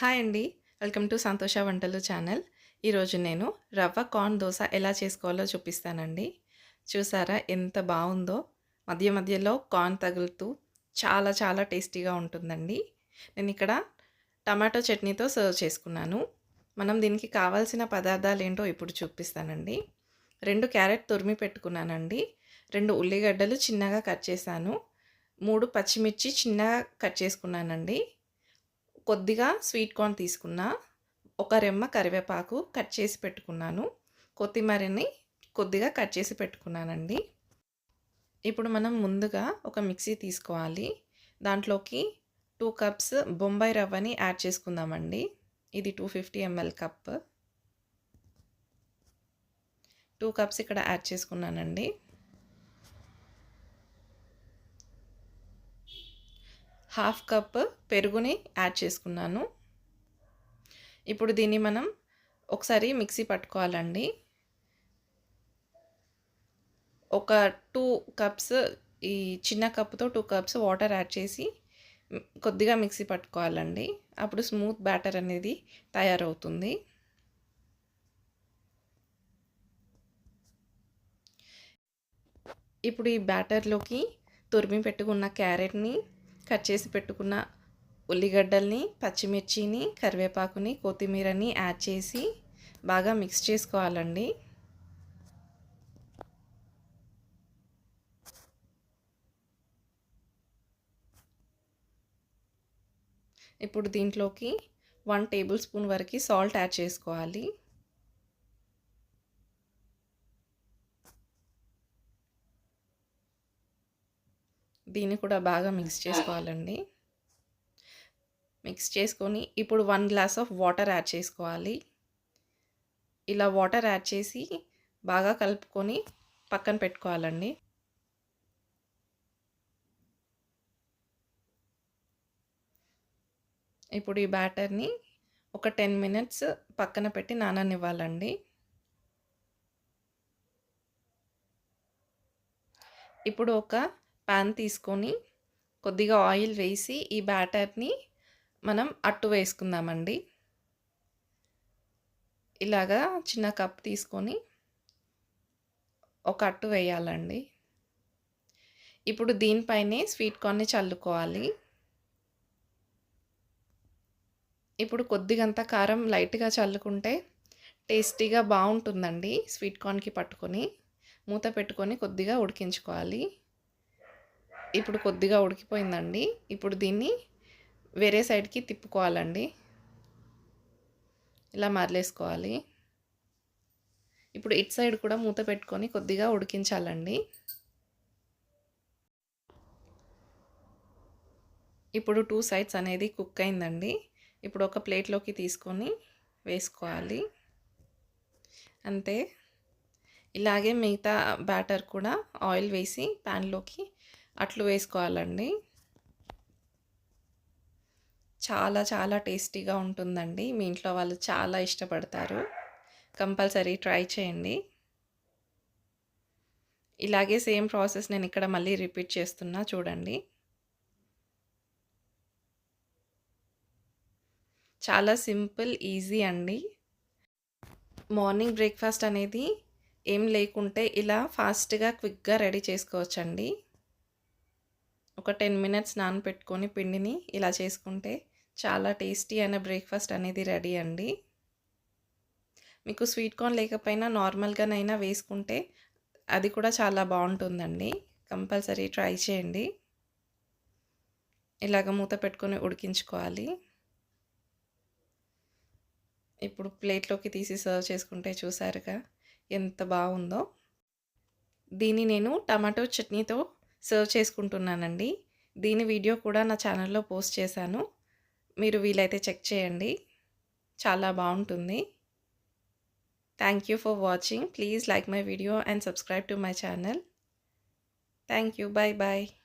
Hi అండి. Welcome to సంతోష వంటలు ఛానల్. ఈరోజు నేను రవ్వ కార్న్ దోశ ఎలా చేసుకోవాలో చూపిస్తానండి. చూసారా ఎంత బాగుందో? మధ్య మధ్యలో కార్న్ తగులుతూ చాలా చాలా టేస్టీగా ఉంటుందండి. నేను ఇక్కడ టమాటో చట్నీతో సర్వ్ చేసుకున్నాను. మనం దీనికి కావాల్సిన పదార్థాలు ఏంటో ఇప్పుడు చూపిస్తానండి. రెండు క్యారెట్ తురిమి పెట్టుకున్నానండి. రెండు ఉల్లిగడ్డలు చిన్నగా కట్ చేశాను. మూడు పచ్చిమిర్చి చిన్నగా కట్ చేసుకున్నానండి. కొద్దిగా స్వీట్ కార్న్ తీసుకున్నా ఒక రెమ్మ కరివేపాకు కట్ చేసి పెట్టుకున్నాను. కొత్తిమీరని కొద్దిగా కట్ చేసి పెట్టుకున్నానండి. ఇప్పుడు మనం ముందుగా ఒక మిక్సీ తీసుకోవాలి. దాంట్లోకి టూ కప్స్ బొంబాయి రవ్వని యాడ్ చేసుకుందామండి. ఇది two fifty ml cup. Two cups ఇక్కడ యాడ్ చేసుకున్నానండి. హాఫ్ కప్ పెరుగుని యాడ్ చేసుకున్నాను. ఇప్పుడు దీన్ని మనం ఒకసారి మిక్సీ పట్టుకోవాలండి. ఒక టూ కప్స్ ఈ చిన్న కప్తో టూ కప్స్ వాటర్ యాడ్ చేసి కొద్దిగా మిక్సీ పట్టుకోవాలండి. అప్పుడు స్మూత్ బ్యాటర్ అనేది తయారవుతుంది. ఇప్పుడు ఈ బ్యాటర్లోకి తురిమి పెట్టుకున్న క్యారెట్ని కట్ చేసి పెట్టుకున్న ఉల్లిగడ్డల్ని పచ్చిమిర్చిని కరివేపాకుని కొత్తిమీరని యాడ్ చేసి బాగా మిక్స్ చేసుకోవాలండి. ఇప్పుడు దీంట్లోకి వన్ టేబుల్ స్పూన్ వరకు సాల్ట్ యాడ్ చేసుకోవాలి. దీన్ని కూడా బాగా మిక్స్ చేసుకోవాలండి. మిక్స్ చేసుకొని ఇప్పుడు one glass of water add చేసుకోవాలి. ఇలా వాటర్ యాడ్ చేసి బాగా కలుపుకొని పక్కన పెట్టుకోవాలండి. ఇప్పుడు ఈ బ్యాటర్ని ఒక టెన్ మినిట్స్ పక్కన పెట్టి నాననివ్వాలండి. ఇప్పుడు ఒక ప్యాన్ తీసుకొని కొద్దిగా ఆయిల్ వేసి ఈ బ్యాటర్ని మనం అట్టు వేసుకుందామండి. ఇలాగా చిన్న కప్ తీసుకొని ఒక అట్టు వేయాలండి. ఇప్పుడు దీనిపైనే స్వీట్ కార్న్ని చల్లుకోవాలి. ఇప్పుడు కొద్దిగంత కారం లైట్గా చల్లుకుంటే టేస్టీగా బాగుంటుందండి స్వీట్ కార్న్కి పట్టుకొని. మూత పెట్టుకొని కొద్దిగా ఉడికించుకోవాలి. ఇప్పుడు కొద్దిగా ఉడికిపోయిందండి. ఇప్పుడు దీన్ని వేరే సైడ్కి తిప్పుకోవాలండి. ఇలా మరలేసుకోవాలి. ఇప్పుడు ఇట్ సైడ్ కూడా మూత పెట్టుకొని కొద్దిగా ఉడికించాలండి. ఇప్పుడు టూ సైడ్స్ అనేది కుక్ అయిందండి. ఇప్పుడు ఒక ప్లేట్లోకి తీసుకొని వేసుకోవాలి. అంతే. ఇలాగే మిగతా బ్యాటర్ కూడా ఆయిల్ వేసి ప్యాన్లోకి అట్లు వేసుకోవాలండి. చాలా చాలా టేస్టీగా ఉంటుందండి. మీ ఇంట్లో వాళ్ళు చాలా ఇష్టపడతారు. కంపల్సరీ ట్రై చేయండి. ఇలాగే సేమ్ ప్రాసెస్ నేను ఇక్కడ మళ్ళీ రిపీట్ చేస్తున్నా చూడండి. చాలా సింపుల్ ఈజీ అండి. మార్నింగ్ బ్రేక్ఫాస్ట్ అనేది ఏం లేకుంటే ఇలా ఫాస్ట్గా క్విక్గా రెడీ చేసుకోవచ్చండి. ఒక టెన్ మినిట్స్ నానపెట్టుకొని పిండిని ఇలా చేసుకుంటే చాలా టేస్టీ అయిన బ్రేక్ఫాస్ట్ అనేది రెడీ అండి. మీకు స్వీట్ కార్న్ లేకపోయినా నార్మల్గానైనా వేసుకుంటే అది కూడా చాలా బాగుంటుందండి. కంపల్సరీ ట్రై చేయండి. ఇలాగ మూత పెట్టుకొని ఉడికించుకోవాలి. ఇప్పుడు ప్లేట్లోకి తీసి సర్వ్ చేసుకుంటే చూసారుగా ఎంత బాగుందో. దీన్ని నేను టమాటో చట్నీతో సర్వ్ చేసుకుంటున్నానండి. దీని వీడియో కూడా నా ఛానల్లో పోస్ట్ చేశాను. మీరు వీలైతే చెక్ చేయండి. చాలా బాగుంటుంది. Thank you for watching please like my video and subscribe to my channel thank you bye bye